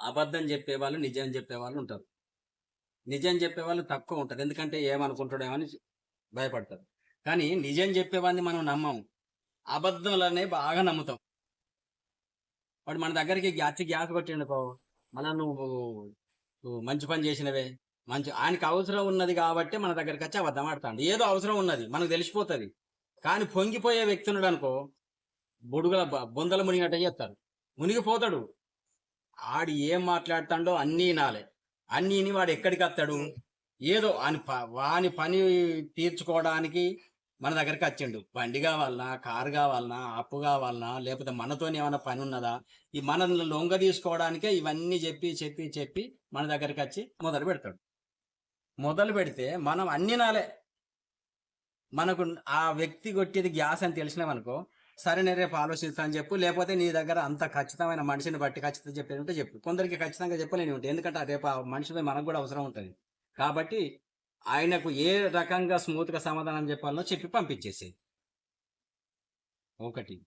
అబద్ధం చెప్పేవాళ్ళు నిజం చెప్పేవాళ్ళు ఉంటారు. నిజం చెప్పేవాళ్ళు తక్కువ ఉంటారు. ఎందుకంటే ఏమనుకుంటాడేమో అని భయపడతారు. కానీ నిజం చెప్పేవాడిని మనం నమ్మం. అబద్ధంలోనే బాగా నమ్ముతాం. వాడు మన దగ్గరికి గ్యాస్ గ్యాస్ కొట్టిండుకో మళ్ళా నువ్వు మంచి పని చేసినవే. మంచి ఆయనకి అవసరం ఉన్నది కాబట్టి మన దగ్గరికి వచ్చి అబద్ధం ఆడతాడు. ఏదో అవసరం ఉన్నది. మనకు తెలిసిపోతుంది. కానీ పొంగిపోయే వ్యక్తి ఉన్నాడు అనుకో బొడుగుల బ- బొందల మునిగినట్టు చేస్తారు మునిగిపోతాడు. ఆడు ఏం మాట్లాడతాడో అన్నీ వినాలి. అన్నీ విని వాడు ఎక్కడికి వస్తాడు? ఏదో అని ప- వాని పని తీర్చుకోవడానికి మన దగ్గరికి వచ్చిండు. బండి కావాలనా కారు కావాలనా అప్పు కావాలనా లేకపోతే మనతోనే ఏమైనా పని ఉన్నదా? ఈ మనల్ని లొంగ తీసుకోవడానికే ఇవన్నీ చెప్పి చెప్పి చెప్పి మన దగ్గరికి వచ్చి మొదలు పెడతాడు. మొదలు పెడితే మనం అన్ని నాలే మనకు ఆ వ్యక్తి కొట్టేది గ్యాస్ అని తెలిసినామనుకో సరే నేను రేపు ఆలోచిస్తా అని చెప్పు. లేకపోతే నీ దగ్గర అంత ఖచ్చితమైన మనిషిని బట్టి ఖచ్చితంగా చెప్పేది ఉంటే చెప్పు. కొందరికి ఖచ్చితంగా చెప్పలేని ఉంటుంది. ఎందుకంటే రేపు ఆ మనిషి మనకు కూడా అవసరం ఉంటుంది. కాబట్టి ఆయనకు ఏ రకంగా స్మూత్గా సమాధానం చెప్పాలో చెప్పి పంపించేసేది ఒకటి.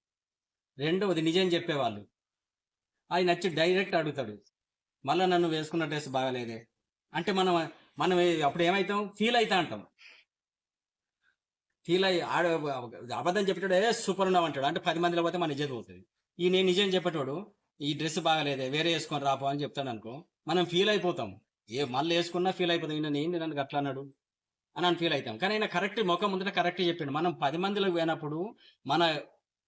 రెండవది నిజం చెప్పేవాళ్ళు. ఆయన వచ్చి డైరెక్ట్ అడుగుతాడు. మళ్ళీ నన్ను వేసుకున్న డ్రెస్ బాగాలేదే. అంటే మనం మనం అప్పుడు ఏమవుతాం ఫీల్ అవుతా అంటాం. ఫీల్ అయ్యి ఆడ అబద్ధం చెప్పేటాడు ఏ సూపర్ ఉన్నావు అంటాడు. అంటే పది మందిలో పోతే మన నిజం అవుతుంది ఈ నేను నిజం చెప్పేటోడు ఈ డ్రెస్ బాగాలేదే వేరే వేసుకొని రాపో అని చెప్తాను అనుకో మనం ఫీల్ అయిపోతాం. ఏ మళ్ళీ వేసుకున్నా ఫీల్ అయిపోతాం. ఈయన నేను నన్ను అట్లా అన్నాడు అని అని ఫీల్ అవుతాం కానీ ఆయన కరెక్ట్ ముఖం ముందర కరెక్ట్ చెప్పిండు. మనం పది మందిలోకి పోయినప్పుడు మన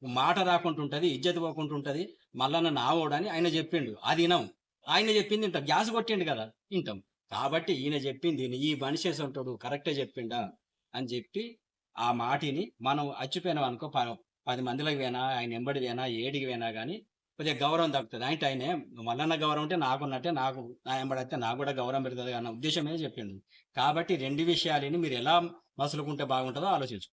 మాట రాకుండా ఉంటుంది ఇజ్జత పోకుండా ఉంటుంది మళ్ళా నావోడని ఆయన చెప్పిండు. అది వినం. ఆయన చెప్పింది వింటాం. గ్యాస్ కొట్టిండు కదా వింటాం. కాబట్టి ఈయన చెప్పింది ఈ మనిషి ఉంటాడు కరెక్టే చెప్పిండా అని చెప్పి ఆ మాటిని మనం అచ్చిపోయినాం అనుకో పది మందిలోకి పోయినా ఆయన ఎంబడి పోయినా ఏడికి పోయినా కానీ కొద్దిగా గౌరవం తగ్గుతుంది అంటే ఆయన మల్లన్న గౌరవం అంటే నాకున్నట్టే నాకు నా ఎంబడైతే నాకు కూడా గౌరవం పెడుతుంది అన్న ఉద్దేశమే చెప్పిండు. కాబట్టి రెండు విషయాలని మీరు ఎలా మసులుకుంటే బాగుంటుందో ఆలోచించు.